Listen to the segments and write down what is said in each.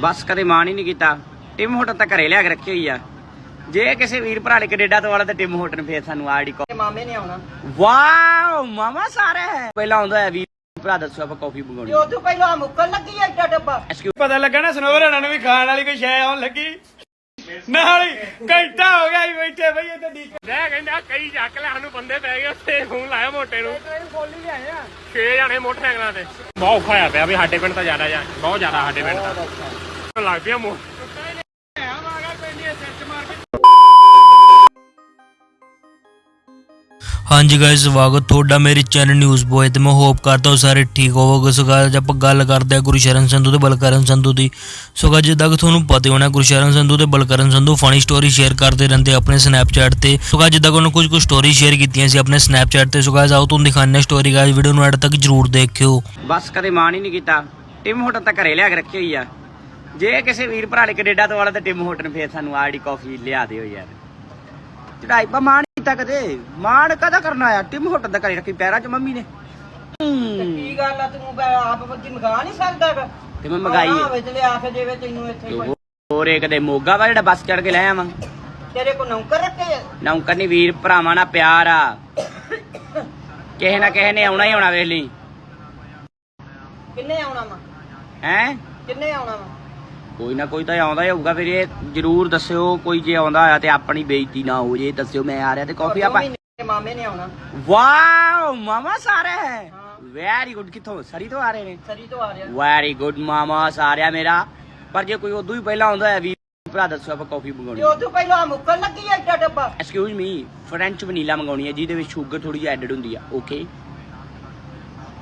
ਬਸ ਕਦੇ ਮਾਣ ਹੀ ਨਹੀਂ ਕੀਤਾ। ਟਿਮ ਹੋਟਲ ਤਾਂ ਘਰੇ ਲਿਆ ਕੇ ਰੱਖੀ ਹੋਈ ਆ। ਜੇ ਕਿਸੇ ਵੀਰ ਭਰਾ ਨੇ ਕੈਨੇਡਾ ਤੋਂ ਵਾਲਾ ਤਾਂ ਟਿਮ ਹੋਟਲ ਫੇਰ ਸਾਨੂੰ ਆੜੀ ਕੋ ਮਾਮੇ ਨੇ ਆਉਣਾ। ਵਾਓ ਮਾਮਾ ਸਾਰੇ ਹੈ। ਪਹਿਲਾਂ ਆਉਂਦਾ ਹੈ ਵੀਰ ਭਰਾ ਦੱਸੋ ਆਪਾਂ ਕਾਫੀ ਮੰਗਾਉਣੀ। ਤੇ ਉਦੋਂ ਪਹਿਲਾਂ ਮੁੱਕਣ ਲੱਗੀ ਐ ਏਡਾ ਡੱਬਾ। ਪਤਾ ਲੱਗਾ ਨਾ ਸਨੋਵਰ ਉਹਨਾਂ ਨੂੰ ਵੀ ਖਾਣ ਵਾਲੀ ਕੋਈ ਸ਼ੈ ਆਉਣ ਲੱਗੀ। ਨਾਲ ਹੀ ਘੰਟਾ ਹੋ ਗਿਆ ਹੀ ਬੈਠੇ ਬਈ ਇੱਥੇ ਡੀਕ ਮੈਂ ਕਹਿੰਦਾ ਕਈ ਚੱਕ ਲੈ ਸਾਨੂੰ ਬੰਦੇ ਪੈ ਗਏ ਉੱਥੇ ਫੋਨ ਲਾਇਆ ਮੋਟੇ ਨੂੰ। ਛੇ ਜਾਣੇ ਮੋਟਰਸਾਈਕਲਾਂ ਤੇ। ਬਹੁਤ ਔਖਾ ਹੋਇਆ ਪਿਆ ਵੀ ਸਾਡੇ ਪਿੰਡ ਤਾਂ ਜ਼ਿਆਦਾ ਜਾ ਬਹੁਤ ਜ਼ਿਆਦਾ ਸਾਡੇ ਪਿੰਡ ਤਾਂ। ਲੱਗ ਪਿਆ ਮੋ ਹਾਂਜੀ ਗਾਇਸ ਸਵਾਗਤ ਤੁਹਾਡਾ ਮੇਰੇ ਚੈਨਲ ਨਿਊਜ਼ ਬੋਏ ਤੇ ਮੈਂ ਹੋਪ ਕਰਦਾ ਹਾਂ ਸਾਰੇ ਠੀਕ ਹੋਵੋਗੇ। ਸੋ guys, ਆਪਾਂ ਗੱਲ ਕਰਦੇ ਹਾਂ ਗੁਰਸ਼ਰਨ ਸੰਧੂ ਤੇ ਬਲਕਰਨ ਸੰਧੂ ਦੀ। ਸੋ guys, ਜਿੱਦਾਂ ਕਿ ਤੁਹਾਨੂੰ ਪਤਾ ਹੋਣਾ ਗੁਰਸ਼ਰਨ ਸੰਧੂ ਤੇ Balkaran Sandhu funny story share ਕਰਦੇ ਰਹਿੰਦੇ ਆਪਣੇ ਸਨੈਪਚੈਟ ਤੇ। ਸੋ guys, ਜਿੱਦਾਂ ਕਿ ਉਹਨਾਂ ਕੁਝ ਕੁ ਸਟੋਰੀ ਸ਼ੇਅਰ ਕੀਤੀਆਂ ਸੀ ਆਪਣੇ ਸਨੈਪਚੈਟ ਤੇ। ਸੋ guys, ਆਓ ਤੁਹਾਨੂੰ ਦਿਖਾਉਂਦੇ ਸਟੋਰੀ ਗਾਇਸ ਵੀਡੀਓ ਨੂੰ ਐਡ ਤੱਕ ਜਰੂਰ ਦੇਖਿਓ। ਬਸ ਕਦੇ ਮਾਣ ਹੀ ਨਹੀਂ ਕੀਤਾ। ਟਿਮ ਹੋਟਲ ਤਾਂ ਘਰੇ ਲਿਆ ਕੇ ਰੱਖੀ ਹੋਈ ਆ। ਜੇ ਕਿਸੇ ਵੀਰ ਭਰਾ ਨੇ ਕੈਨੇਡਾ ਤੋਂ ਵਾਲਾ ਤਾਂ ਟਿਮ ਹੋਟਲ ਫੇਰ ਸਾਨੂੰ ਆੜੀ ਕਾਫੀ ਲਿਆ ਦਿਓ ਯਾਰ। ਚੜਾਈ ਪਾ ਮਾਣ ਕੀਤਾ ਕਦੇ? ਮਾਣ ਕਦਾ ਕਰਨਾ ਆ ਟਿਮ ਹੋਟਲ ਤਾਂ ਘਰੇ ਰੱਖੀ ਪੈਰਾਂ 'ਚ ਮੰਮੀ ਨੇ। ਕੀ ਗੱਲ ਆ? ਤੂੰ ਬ- ਆਪ ਬੱਜੀ ਮੰਗਾ ਨਹੀਂ ਸਕਦਾ? ਤੇ ਮੈਂ ਮੰਗਾਈ। ਹੈ। ਵਿੱਚ ਲਿਆ ਕੇ ਦੇਵੇ ਤੈਨੂੰ ਇੱਥੇ ਕੋਈ। ਹੋਰ ਇੱਕ ਦੇ ਮੋਗਾ ਵਾ ਜਿਹੜਾ ਬੱਸ ਚੜ ਕੇ ਲੈ ਆਵਾਂ? ਤੇਰੇ ਕੋ ਨੌਕਰ ਰੱਖੇ ਆ? ਨੌਕਰ ਨਹੀਂ ਵੀਰ ਭਰਾਵਾਂ ਨਾਲ ਪਿਆਰ ਆ। ਕਿਸੇ ਨਾ ਕਿਸੇ ਨੇ ਆਉਣਾ ਹੀ ਆਉਣਾ ਵੇਖ ਲਈ। ਕਿੰਨੇ ਆਉਣਾ ਵਾ? ਹੈ? ਕਿੰਨੇ ਆਉਣਾ ਵਾ? ਕੋਈ ਨਾ ਕੋਈ ਤਾਂ ਆਉਂਦਾ ਹੀ ਹੋਊਗਾ ਫਿਰ ਇਹ ਜਰੂਰ ਦੱਸਿਓ ਕੋਈ ਜੇ ਆਉਂਦਾ ਆ ਤੇ ਆਪਣੀ ਬੇਇੱਜ਼ਤੀ ਨਾ ਹੋ ਜੇ ਦੱਸਿਓ ਮੈਂ ਆ ਰਿਹਾ ਤੇ ਕਾਫੀ ਆਪਾਂ ਮਾਮੇ ਨੇ ਆਉਣਾ। ਵਾਓ ਮਾਮਾ ਸਾਰੇ ਹੈ। ਹਾਂ। ਵੈਰੀ ਗੁੱਡ ਕਿੱਥੋਂ? ਸਰੀ ਤੋਂ ਆ ਰਹੇ ਨੇ? ਸਰੀ ਤੋਂ ਆ ਰਿਹਾ। ਵੈਰੀ ਗੁੱਡ ਮਾਮਾ ਸਾਰਿਆ ਮੇਰਾ। ਪਰ ਜੇ ਕੋਈ ਉਦੋਂ ਹੀ ਪਹਿਲਾਂ ਆਉਂਦਾ ਹੈ ਵੀ ਭਰਾ ਦੱਸੋ ਆਪਾਂ ਕਾਫੀ ਮੰਗਾਉਣੀ ਉਦੋਂ ਪਹਿਲਾਂ ਮੁੱਕਣ ਲੱਗੀ ਐ ਏਡਾ ਡੱਬਾ। ਐਕਸਕਿਊਜ਼ ਮੀ ਫ੍ਰੈਂਚ ਵਨੀਲਾ ਮੰਗਾਉਣੀ ਹੈ ਜਿਹਦੇ ਵਿੱਚ ਸ਼ੂਗਰ ਥੋੜੀ ਜਿਹੀ ਐਡਡ ਹੁੰਦੀ ਆ। ਓਕੇ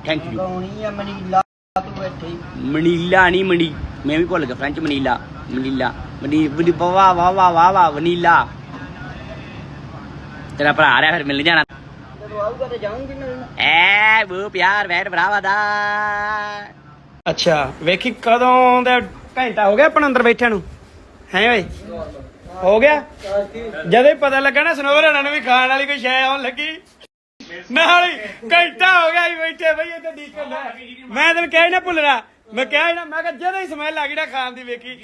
ਥੈਂਕ ਯੂ ਗਾਉਣੀ ਆ ਮਨੀਲਾ ਤੂੰ ਇੱਥੇ ਹੀ। ਮਨੀਲਾ ਨਹੀਂ ਮਨੀ ਮੈਂ ਵੀ ਭੁੱਲ ਗਿਆ ਫ੍ਰੈਂਚ ਮਨੀਲਾ ਮਨੀਲਾ ਮਨੀ ਬਨੀ ਵਾਹ ਵਾਹ ਵਾਹ ਵਾਹ ਵਾਹ ਵਨੀਲਾ ਤੇਰਾ ਭਰਾ ਆ ਰਿਹਾ, ਫਿਰ ਮਿਲ ਜਾਣਾ। ਜਦੋਂ ਆਊਗਾ ਤੇ ਜਾਊਂਗੀ ਮਿਲਣ ਐ, ਬੂ ਪਿਆਰ, ਵੈਰ ਭਰਾਵਾ ਦਾ। ਅੱਛਾ, ਵੇਖੀ ਕਦੋਂ ਦਾ ਘੰਟਾ ਹੋ ਗਿਆ ਆਪਣਾ ਅੰਦਰ ਬੈਠਿਆਂ ਨੂੰ? ਹੈ ਓਏ? ਹੋ ਗਿਆ? ਜਦੋਂ ਪਤਾ ਲੱਗਾ ਨਾ ਸਨੋਵਰ ਉਹਨਾਂ ਨੂੰ ਵੀ ਖਾਣ ਵਾਲੀ ਕੋਈ ਸ਼ੈ ਆਉਣ ਲੱਗੀ। ਨਾਲ ਹੀ ਘੰਟਾ ਹੋ ਗਿਆ ਹੀ ਬੈਠੇ, ਬਈ ਇੱਥੇ ਡੀਕ ਮੈਂ ਤੈਨੂੰ ਕਹਿ ਨਾ ਭੁੱਲਣਾ ਮੈਂ ਕਹਿ ਨਾ ਮੈਂ ਕਿਹਾ ਜਦੋਂ ਹੀ ਸਮੈਲ ਲੱਗੀ ਨਾ ਖਾਣ ਦੀ ਵੇਖੀ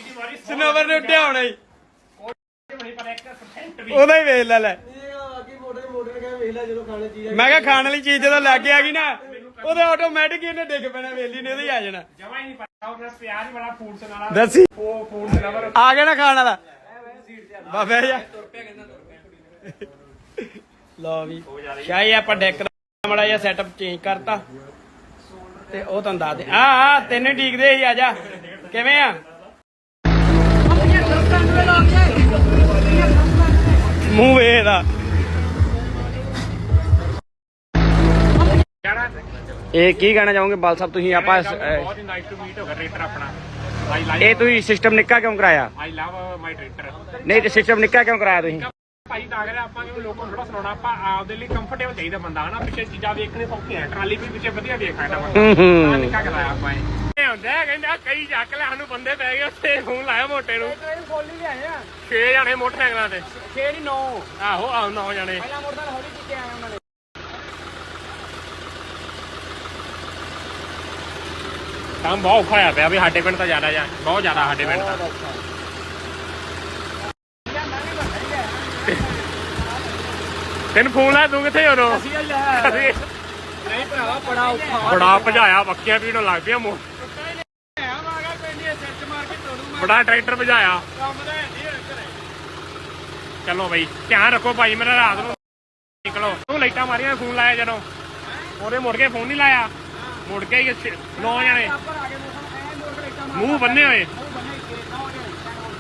ਸਨੋਵਰ ਨੇ ਉੱਡਿਆ ਹੋਣਾ ਹੀ। ਉਹਦਾ ਹੀ ਵੇਖ ਲੈ ਲੈ। ਮੈਂ ਕਿਹਾ ਖਾਣ ਵਾਲੀ ਚੀਜ਼ ਜਦੋਂ ਲੱਗ ਆ ਗਈ ਨਾ ਉਹਦੇ ਆਟੋਮੈਟਿਕ ਹੀ ਇਹਨੇ ਡਿੱਗ ਪੈਣਾ ਵੇਲੀ ਨੇ ਉਹਦੇ ਆ ਜਾਣਾ। ਜਮਾ ਹੀ ਨਹੀਂ ਪਤਾ ਉਹਦਾ ਪਿਆਰ ਹੀ ਬੜਾ ਫੂਡ ਵਾਲਾ ਦੱਸੀ? ਉਹ ਫੂਡ ਲਵਰ ਆ। ਗਿਆ ਨਾ ਖਾਣ ਵਾਲਾ। ਬਾਬਾ ਜੀ। ਲਓ ਵੀ ਸ਼ਾਹੀ ਆਪਾਂ ਡੈਕ ਦਾ ਮੜਾ ਜਿਹਾ ਸੈਟਅਪ ਚੇਂਜ ਕਰਤਾ। ਤੇ ਉਹ ਤੁਹਾਨੂੰ ਦੱਸ ਦੇ। ਆ ਆ ਤੈਨੂੰ ਠੀਕ ਦੇ ਹੀ ਆ ਜਾ। ਕਿਵੇਂ ਆ? ਮੂੰਹ ਜਾਣਾ ਇਹ ਕੀ ਕਹਿਣਾ ਚਾਹੋਗੇ ਬਾਲ ਸਾਹਿਬ ਤੁਸੀਂ ਆਪਾਂ ਬਹੁਤ ਹੀ ਨਾਈਸ ਟੂ ਮੀਟ ਹੋ ਗਿਆ ਟ੍ਰੇਟਰ ਆਪਣਾ। ਆਈ ਇਹ ਤੁਸੀਂ ਸਿਸਟਮ ਨਿੱਕਾ ਕਿਉਂ ਕਰਾਇਆ? ਆਈ ਲਵ ਮਾਈ ਟ੍ਰੇਟਰ ਨਹੀਂ ਤੇ ਸਿਸਟਮ ਨਿੱਕਾ ਕਿਉਂ ਕਰਾਇਆ ਤੁਸੀਂ? ਭਾਈ ਤਾਂ ਅਗਰ ਆਪਾਂ ਨੂੰ ਲੋਕਾਂ ਨੂੰ ਥੋੜਾ ਸੁਣਾਉਣਾ ਆਪਾਂ ਆਪਦੇ ਲਈ ਕੰਫਰਟੇਬਲ ਚਾਹੀਦਾ ਬੰਦਾ ਹਨਾ? ਪਿੱਛੇ ਚੀਜ਼ਾਂ ਵੇਖਣੇ ਸੌਖੀਆਂ ਟਰਾਲੀ ਵੀ ਪਿੱਛੇ ਵਧੀਆ ਵੇਖ ਸਕਦਾ ਬੰਦਾ। ਹੂੰ ਹੂੰ। ਤਾਂ ਨਿੱਕਾ ਕਰਾਇਆ ਆਪਾਂ ਇਹ। ਇਹ ਹੁੰਦਾ ਹੈ, ਕਹਿੰਦਾ ਕਈ ਚੱਕ ਲੈ ਸਾਨੂੰ ਬੰਦੇ ਪੈ ਗਏ ਉੱਥੇ ਫੋਨ ਲਾਇਆ ਮੋਟੇ ਨੂੰ। ਖੋਲੀ ਲਿਆਏ ਆ। ਛੇ ਜਾਣੇ ਮੋਟਰਸਾਈਕਲਾਂ ਤੇ। 6 ਨਹੀਂ 9 ਆਹੋ ਆਹੋ ਨੌ ਜਾਣੇ। ਪਹਿਲਾਂ ਮੋਟਰ ਹੌਲੀ ਕੀਤੇ ਆਏ ਉਹਨਾਂ ਨੇ। ਕੰਮ ਬਹੁਤ ਔਖਾ ਹੋਇਆ ਪਿਆ ਵੀ ਸਾਡੇ ਪਿੰਡ ਤਾਂ ਜ਼ਿਆਦਾ ਜਾ ਬਹੁਤ ਜ਼ਿਆਦਾ ਸਾਡੇ ਪਿੰਡ ਤਾਂ। ਤੈਨੂੰ ਫੋਨ ਲਾਇਆ ਤੂੰ ਕਿੱਥੇ ਹੋ ਰੋ ਨਹੀਂ ਭਰਾਵਾ ਬੜਾ ਔਖਾ। ਬੜਾ ਭਜਾਇਆ ਬੱਕੀਆਂ ਪੀਣ ਲੱਗ ਪਿਆ ਮੋ ਬੜਾ ਟਰੈਕਟਰ ਭਜਾਇਆ। ਚਲੋ ਬਈ ਧਿਆਨ ਰੱਖੋ ਭਾਈ ਮੇਰਾ ਰਾਤ ਨੂੰ ਨਿਕਲੋ। ਤੂੰ ਲਾਈਟਾਂ ਮਾਰੀਆਂ ਫੋਨ ਲਾਇਆ ਜਦੋਂ? ਉਹਦੇ ਮੁੜ ਕੇ ਫੋਨ ਨਹੀਂ ਲਾਇਆ। ਮੁੜ ਕੇ ਹੀ ਛੇ- ਨੌ ਜਣੇ। ਮੂੰਹ ਬੰਨੇ ਹੋਏ।